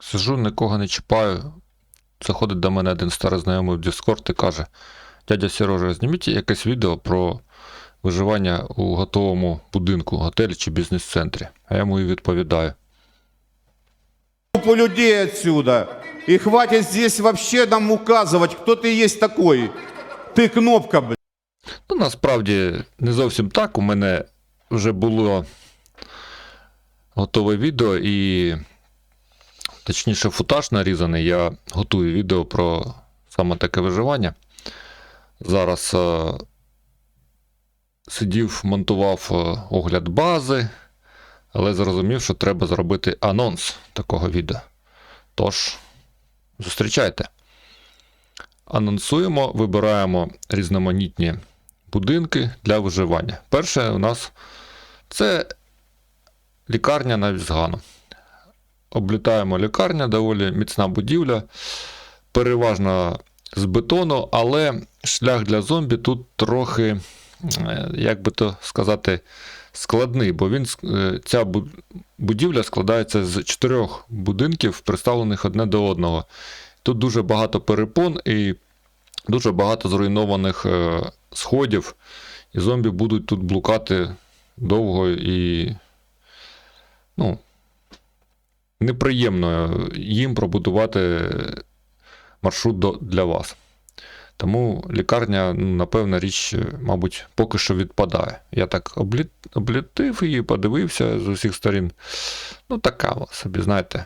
Сижу, нікого не чіпаю. Заходить до мене один старий знайомий в Discord і каже: Дядя Сережа, зніміть якесь відео про виживання у готовому будинку, готелі чи бізнес-центрі. А я йому і відповідаю. группу людей отсюда. И хватит здесь вообще нам указывать, кто ты есть такой. Ты кнопка, блядь. Ну, насправді не зовсім так. У мене вже було готове відео і, точніше, футаж нарізаний. Я готую відео про саме таке виживання. Зараз е, сидів, монтував е, огляд бази, але зрозумів, що треба зробити анонс такого відео. Тож, зустрічайте. Анонсуємо, вибираємо різноманітні будинки для виживання. Перше у нас це лікарня на Візгану. Облітаємо лікарня, доволі міцна будівля, переважно з бетону, але шлях для зомбі тут трохи, е, як би то сказати, складний, бо він, е, ця будівля складається з чотирьох будинків, приставлених одне до одного. Тут дуже багато перепон і дуже багато зруйнованих е, сходів, і зомбі будуть тут блукати довго і. Ну, неприємно їм пробудувати маршрут до, для вас. Тому лікарня, ну, напевно, річ, мабуть, поки що відпадає. Я так облітив її, подивився з усіх сторін. Ну, така собі, знаєте.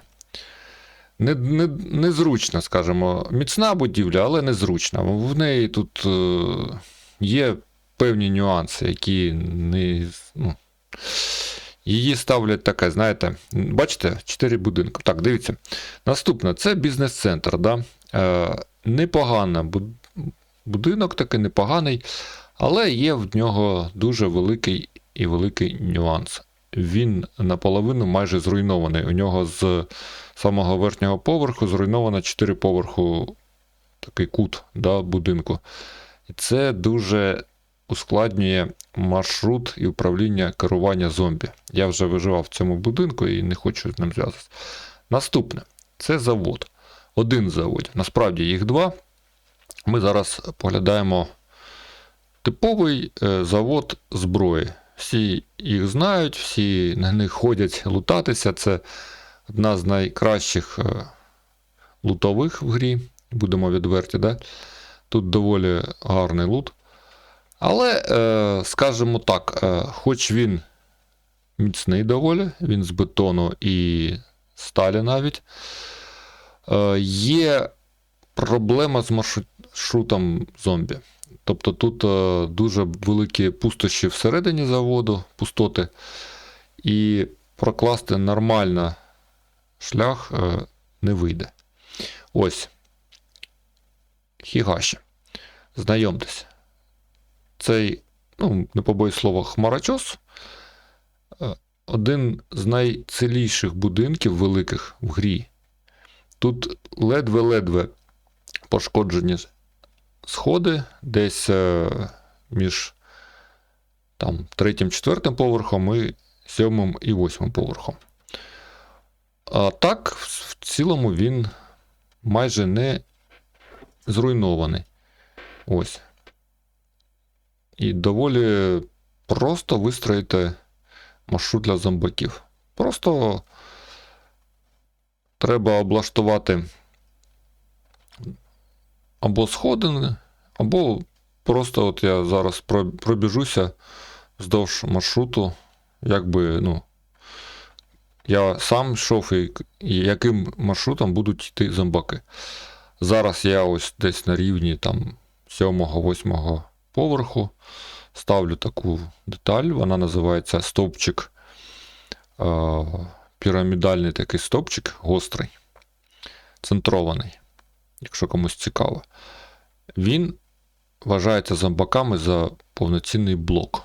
Не, не, незручна, скажімо, міцна будівля, але незручна. В неї тут е, є певні нюанси, які не. Ну, її ставлять таке, знаєте, бачите, 4 будинки. Так, дивіться. Наступне це бізнес-центр. Да? Е, непогана будинок, такий непоганий, але є в нього дуже великий і великий нюанс. Він наполовину майже зруйнований. У нього з самого верхнього поверху зруйновано 4 поверху такий кут да, будинку. І це дуже ускладнює маршрут і управління керування зомбі. Я вже виживав в цьому будинку і не хочу з ним зв'язатися. Наступне це завод. Один завод. Насправді їх два. Ми зараз поглядаємо типовий е, завод зброї. Всі їх знають, всі на них ходять лутатися. Це одна з найкращих е, лутових в грі, будемо відверті, да? тут доволі гарний лут. Але, е, скажімо так, е, хоч він міцний доволі, він з бетону і сталі навіть, е, є проблема з маршрутом зомбі. Тобто тут дуже великі пустощі всередині заводу, пустоти, і прокласти нормально шлях не вийде. Ось. Хігаші. Знайомтесь. Цей, ну, не побоюсь слова, хмарочос. е, Один з найціліших будинків великих в грі. Тут ледве-ледве пошкоджені сходи, десь е, між там, третім, четвертим поверхом і сьомим і восьмим поверхом. А так, в цілому він майже не зруйнований. Ось. І доволі просто вистроїти маршрут для зомбаків. Просто треба облаштувати або сходини, або просто от я зараз пробіжуся вздовж маршруту, якби, ну, я сам йшов і, яким маршрутом будуть йти зомбаки. Зараз я ось десь на рівні там 7-8 поверху ставлю таку деталь, вона називається стовпчик. е, Пірамідальний такий стовпчик, гострий, центрований, якщо комусь цікаво. Він вважається зомбаками за повноцінний блок.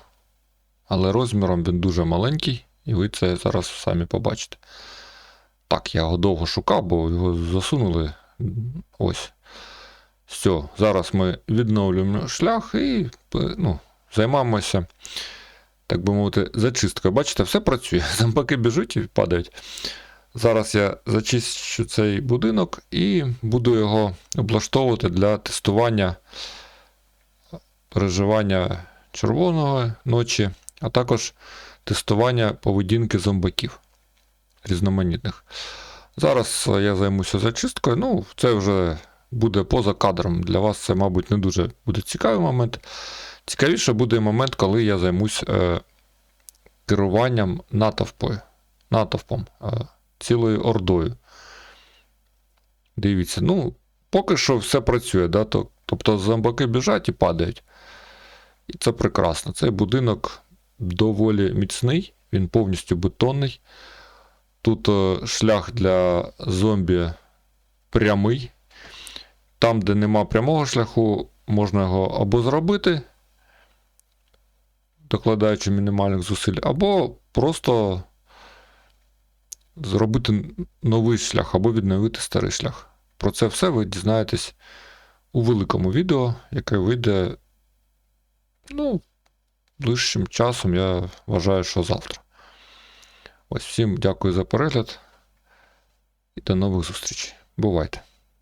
Але розміром він дуже маленький, і ви це зараз самі побачите. Так, я його довго шукав, бо його засунули. Ось. Все, зараз ми відновлюємо шлях і ну, займаємося, так би мовити, зачисткою. Бачите, все працює. Зомбаки біжуть і падають. Зараз я зачищу цей будинок і буду його облаштовувати для тестування переживання червоної ночі, а також тестування поведінки зомбаків різноманітних. Зараз е, я займуся зачисткою. Ну, це вже буде поза кадром. Для вас це, мабуть, не дуже буде цікавий момент. Цікавіше буде момент, коли я займусь е, керуванням натовпою, натовпом, е, цілою ордою. Дивіться, ну, поки що все працює, да? тобто зомбаки біжать і падають. І це прекрасно. Цей будинок доволі міцний, він повністю бетонний. Тут е, шлях для зомбі прямий. Там, де нема прямого шляху, можна його або зробити, докладаючи мінімальних зусиль, або просто зробити новий шлях, або відновити старий шлях. Про це все ви дізнаєтесь у великому відео, яке вийде ну, ближчим часом, я вважаю, що завтра. Ось всім дякую за перегляд і до нових зустрічей. Бувайте!